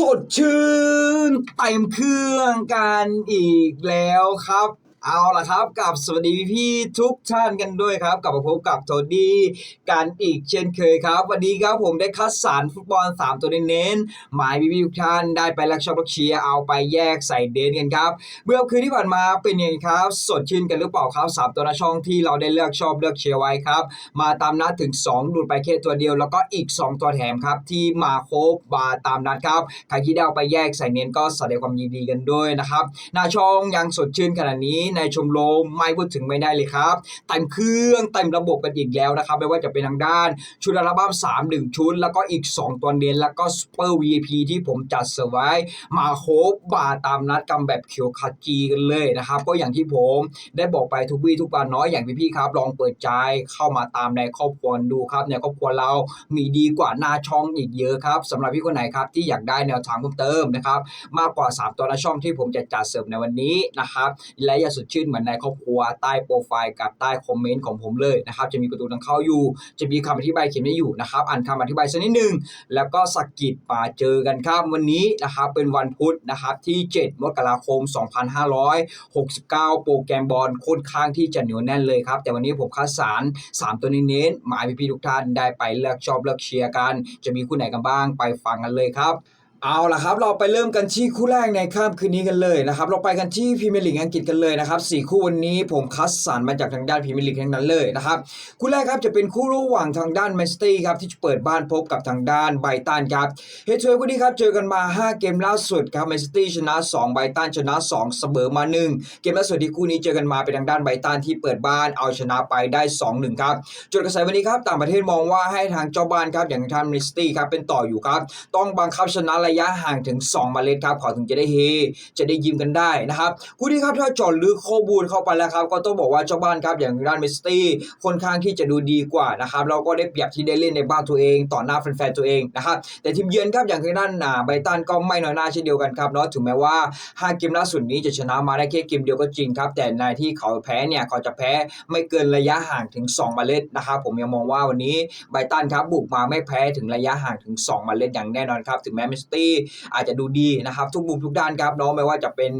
สดชื่นเต็มเครื่องกันอีกแล้วครับ เอาล่ะครับกับสวัสดีพี่ทุกท่านกันด้วยครับ กลับมาพบกับโทดี้กันอีกเช่นเคยครับ วันนี้ครับผมได้คัดสรรฟุตบอล 3 ตัวเน้นๆหมายพี่ๆทุกท่านได้ไปรักชอบรักเชียร์เอาไปแยกใส่เดนกันครับเมื่อคืนที่ผ่านมาเป็นยังไงครับ สดชื่นกันหรือเปล่าครับสามตัวหน้าช่องที่เราได้เลือกชอบเลือกเชียร์ไว้ครับ มาตามนัดถึง 2 ดูดไปแค่ตัวเดียว แล้วก็อีก 2 ตัวแถมครับที่มาครบมาตามนัดครับใครที่ได้เอาไปแยกใส่เน้นก็แสดงความยินดีกันด้วยนะครับหน้าช่องยังสดชื่นขนาดนี้ในชมรมไม่พูดถึงไม่ได้เลยครับเต็มเครื่องเต็มระบบกันอีกแล้วนะครับ ไม่ว่าจะเป็นทางด้าน ชุดอัลบั้ม3 1 ชุด แล้วก็อีก 2ตัวเน้นแล้วก็ซูเปอร์ VIP ที่ผมจัดเซอร์ไว้ มาโคบบาตามนัดกันแบบเขียวขจีกันเลยนะครับ ก็อย่างที่ผมได้บอกไปทุกวี่ทุกวันน้อยอย่างพี่ๆครับ ลองเปิดใจเข้ามาตามในครอบครัวดูครับในครอบครัวเรามีดีกว่าหน้าช่องอีกเยอะครับสำหรับพี่คนไหนครับที่อยากได้แนวทางเพิ่มเติมนะครับมากกว่า 3 ตัวหน้าช่องที่ผมจะจัดเสริมในวันนี้นะครับและอย่าสดชื่นเหมือนในครอบครัวใต้โปรไฟล์กับใต้คอมเมนต์ของผมเลยนะครับจะมีประตูทางเข้าอยู่ จะมีคำอธิบายเขียนไว้อยู่นะครับอ่านคำอธิบายสักนิดหนึ่งแล้วก็สกกิดมาเจอกันครับวันนี้นะครับเป็นวันพุธนะครับที่ 7 มกราคม 2569 โปรแกรมบอลค่อนข้างที่จะเหนียวแน่นเลยครับ แต่วันนี้ผมคัดสาร 3 ตัวเน้นๆหมายพี่ๆทุกท่านได้ไปเลือกชอบเลือกเชียร์กัน จะมีคู่ไหนกันบ้างไปฟังกันเลยครับ เอาล่ะครับ เราไปเริ่มกันที่คู่แรกในค่ำคืนนี้กันเลยนะครับ เราไปกันที่พรีเมียร์ลีกอังกฤษกันเลยนะครับสี่คู่วันนี้ผมคัดสรรมาจากทางด้านพรีเมียร์ลีกทั้งนั้นเลยนะครับคู่แรกครับจะเป็นคู่ระหว่างทางด้านแมนซิตี้ครับที่จะเปิดบ้านพบกับทางด้านไบตันครับเฮดเฮดคู่นี้ครับเจอกันมา 5 เกมล่าสุดครับแมนซิตี้ชนะ 2 ไบตันชนะ 2 เสมอมา 1 เกมล่าสุดที่คู่นี้เจอกันมาเป็นทางด้านไบตันที่เปิดบ้านเอาชนะไปได้ 2-1 ครับจุดกระแสวันนี้ครับต่างประเทศมองว่าให้ทางเจ้าบ้านครับอย่างทางแมนซิตี้ครับเป็นต่ออยู่ครับต้องบังคับชนะระยะห่างถึง2มาเลสครับขอถึงจะได้เฮ จะได้ยิ้มกันได้นะครับคู่นี้ครับถ้าจอดลึกข้อมูลเข้าไปแล้วครับ ก็ต้องบอกว่าเจ้าบ้านครับอย่างด้านเมสตี้ค่อนข้างที่จะดูดีกว่านะครับเราก็ได้เปรียบที่ได้เล่นในบ้านตัวเอง ต่อหน้าแฟนๆตัวเองนะครับแต่ทีมเยือนครับอย่างด้านอ่าไบตันก็ไม่น้อยหน้าเช่นเดียวกันครับเนาะถึงแม้ว่า5เกมล่าสุดนี้จะชนะมาได้แค่เกมเดียวก็จริงครับ แต่ในที่เขาแพ้เนี่ยเขาจะแพ้ไม่เกินระยะห่างถึง2มาเลสนะครับผมยังมองว่าวันนี้ไบตันครับบุกมาไม่แพ้ถึงระยะห่างถึง2มาเลสอย่างแน่นอนครับถึงแม้เมสตีอาจจะดูดีนะครับทุกมุมทุกด้านครับเนาะไม่ว่าจะเป็น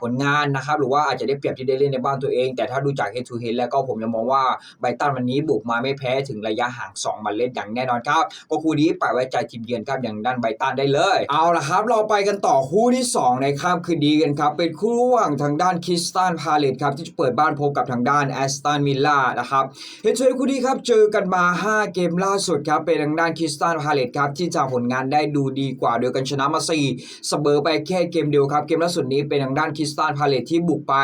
ผลงานนะครับหรือว่าอาจจะได้เปรียบที่ได้เล่นในบ้านตัวเอง แต่ถ้าดูจาก head to head แล้วก็ผมยังมองว่าไบตันวันนี้บุกมาไม่แพ้ถึงระยะห่าง 2มาเลสอย่างแน่นอนครับ ก็คู่นี้ปล่อยไว้ใจทีมเยือนครับอย่างด้านไบตันได้เลย เอาละครับ เราไปกันต่อคู่ที่ 2 ในค่ำคืนดีกันครับ เป็นคู่ระหว่างทางด้านคริสตันพาเลตครับที่จะเปิดบ้านพบกับทางด้านแอสตันมิลล่านะครับเฮดเชคู่นี้ครับเจอกันมา 5 เกมล่าสุดครับเป็นทางด้านคริสตันพาเลตครับที่จากผลงานได้ดูดีกว่าโดยกันชนะมา4เสมอไปแค่เกมเดียวครับ เกมล่าสุดนี้เป็นทางด้านคริสตันพาเลตที่บุกไป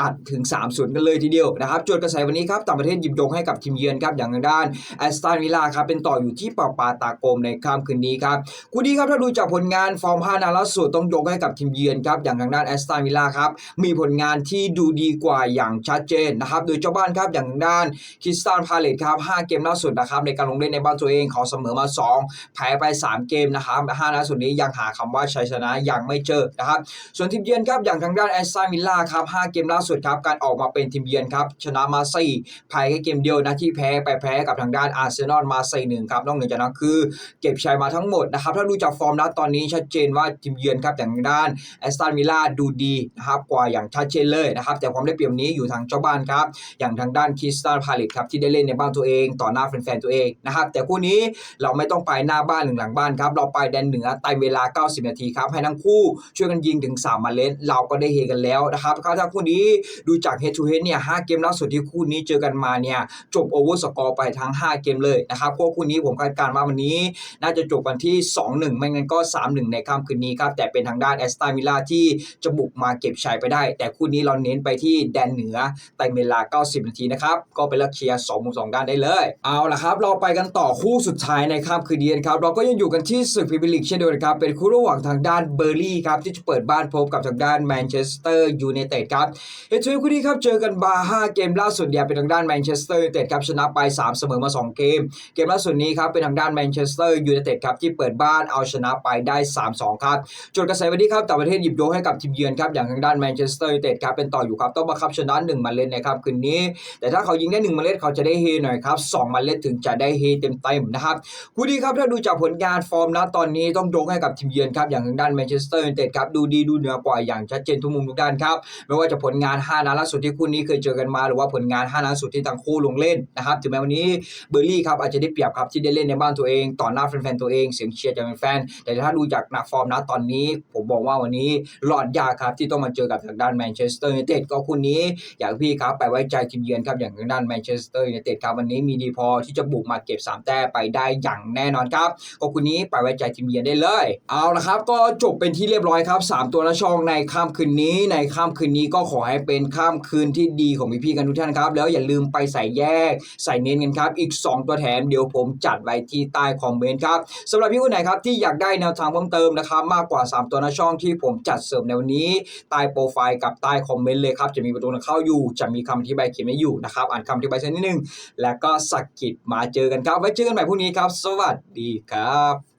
อัดถึง3 0กันเลยทีเดียวนะครับจดกระแสวันนี้ครับต่างประเทศหยิบยกให้กับทีมเยือนครับอย่างทางด้านแอสตันวิลล่าครับเป็นต่ออยู่ที่ปาปาตากรมในค่ำคืนนี้ครับคู่นี้ครับถ้าดูจากผลงานฟอร์ม5นัดล่าสุดต้องยกให้กับทีมเยือนครับอย่างทางด้านแอสตันวิลล่าครับมีผลงานที่ดูดีกว่าอย่างชัดเจนนะครับโดยเจ้าบ้านครับอย่างทางด้านคริสตันพาเลตครับ5เกมล่าสุดนะครับในการลงเล่นในบ้านตัวเองเขาเสมอมา 2 แพ้ไป 3 เกมนะครับ5นัดสุดนี้ยังหาคำว่าชัยชนะยังไม่เจอนะครับ ส่วนทีมเยือนครับอย่างทางด้านแอสตันวิลล่าครับ5เกมล่าสุดครับการออกมาเป็นทีมเยือนครับชนะมา4แพ้แค่เกมเดียวนะที่แพ้ไปแพ้กับทางด้านอาร์เซนอลมา4-1ครับนอกเหนือจากนั้นคือ เก็บชัยมาทั้งหมดนะครับถ้าดูจากฟอร์มนะตอนนี้ชัดเจนว่าทีมเยือนครับอย่างทางด้านแอสตันวิลล่าดูดีนะครับกว่าอย่างชัดเจนเลยนะครับแต่ความได้เปรียบนี้อยู่ทางเจ้าบ้านครับอย่างทางด้านคริสตัลพาเลตครับที่ได้เล่นในบ้านตัวเองต่อหน้าแฟนๆตัวเองนะครับแต่คู่นี้เราไม่ต้องไปหน้าบ้านหรือหลังบ้านครับเราไปแดนเหนือใต้เวลา 90 นาทีครับ ให้ทั้งคู่ช่วยกันยิงถึง 3 มาเลสเราก็ได้เฮกันแล้วนะครับถ้าคู่นี้ดูจาก head to head เนี่ย 5 เกมล่าสุดที่คู่นี้เจอกันมาเนี่ยจบโอเวอร์สกอร์ไปทั้ง 5 เกมเลยนะครับพวกคู่นี้ผมคาดการณ์ว่าวันนี้ น่าจะจบกันที่ 2-1 ไม่งั้นก็ 3-1 ในค่ำคืนนี้ครับแต่เป็นทางด้านแอสตันวิลล่าที่จะบุกมาเก็บชัยไปได้ แต่คู่นี้เราเน้นไปที่แดนเหนือใต้เวลา 90 นาทีนะครับก็ไปเลือกเชียร์2มุม2ด้านได้เลย เอาล่ะครับ เราไปกันต่อคู่สุดท้ายในค่ำคืนนี้ครับเราก็ยังอยู่กันที่ศึกพรีเมียร์ลีกเช่นเดียวกันครับเป็นคู่ระหว่างทางด้านเบอร์ลี่ครับที่จะเปิดบ้านพบกับทางด้านแมนเชสเตอร์ยูไนเต็ดครับเฮดทูเฮดคู่นี้ครับเจอกันมา5เกมล่าสุดเนี่ยเป็นทางด้านแมนเชสเตอร์ยูไนเต็ดครับชนะไป 3 เสมอมา 2 เกม เกมล่าสุดนี้ครับเป็นทางด้านแมนเชสเตอร์ยูไนเต็ดครับที่เปิดบ้านเอาชนะไปได้ 3-2 ครับจนกระแสวันนี้ครับต่างประเทศหยิบยกให้กับทีมเยือนครับอย่างทางด้านแมนเชสเตอร์ยูไนเต็ดครับเป็นต่ออยู่ครับต้องบังคับชนะ1มาเล่นนะครับคืนนี้ แต่ถ้าเขายิงได้1มาเล่นเขาจะได้เฮหน่อยครับ2มาเล่นถึงจะได้เฮเต็มๆนะครับคู่นี้ครับถ้าดูจากผลงานฟอร์มนะตอนนี้ต้องยกให้กับทีมเยือนครับอย่างทางด้านแมนเชสเตอร์ยูไนเต็ดครับดูดีดูเหนือกว่าอย่างชัดเจนทุกมุมทุกด้านครับไม่ว่าจะผลงาน 5นัดล่าสุดที่คู่นี้เคยเจอกันมา หรือว่าผลงาน 5นัดสุดที่ทั้งคู่ลงเล่นนะครับถึงแม้วันนี้เบอร์ลี่ครับอาจจะได้เปรียบครับที่ได้เล่นในบ้านตัวเองต่อหน้าแฟนๆตัวเองเสียงเชียร์จากแฟนแต่ถ้าดูจากหนักฟอร์มนะตอนนี้ ผมบอกว่าวันนี้หลอดยากครับที่ต้องมาเจอกับทางด้านแมนเชสเตอร์ยูไนเต็ดก็คู่นี้อยากพี่ครับไปไว้ใจทีมเยือนครับอย่างทางด้านแมนเชสเตอร์ยูไนเต็ดครับวันนี้มีดีพอที่จะบุกมาเก็บ3แต้มไปได้อย่างแน่นอนครับก็คู่นี้ไปไว้ใจทีมเยือนได้เลยเอาละครับ ก็จบเป็นที่เรียบร้อยครับ 3 ตัวละช่องในค่ำคืนนี้ ในค่ำคืนนี้ก็ขอให้เป็นค่ำคืนที่ดีของพี่ๆกันทุกท่านครับ แล้วอย่าลืมไปใส่แยก ใส่เน้นกันครับ อีก 2 ตัวแถมเดี๋ยวผมจัดไว้ที่ใต้คอมเมนต์ครับสำหรับพี่คนไหนครับที่อยากได้แนวทางเพิ่มเติมนะครับมากกว่า 3 ตัวละช่องที่ผมจัดเสริมในวันนี้ใต้โปรไฟล์กับใต้คอมเมนต์เลยครับจะมีประตูเข้าอยู่จะมีคำอธิบายเขียนไว้อยู่นะครับอ่านคำอธิบายสักนิดนึงแล้วก็สักกิดมาเจอกันครับไว้เจอกันใหม่พรุ่งนี้ครับ สวัสดีครับ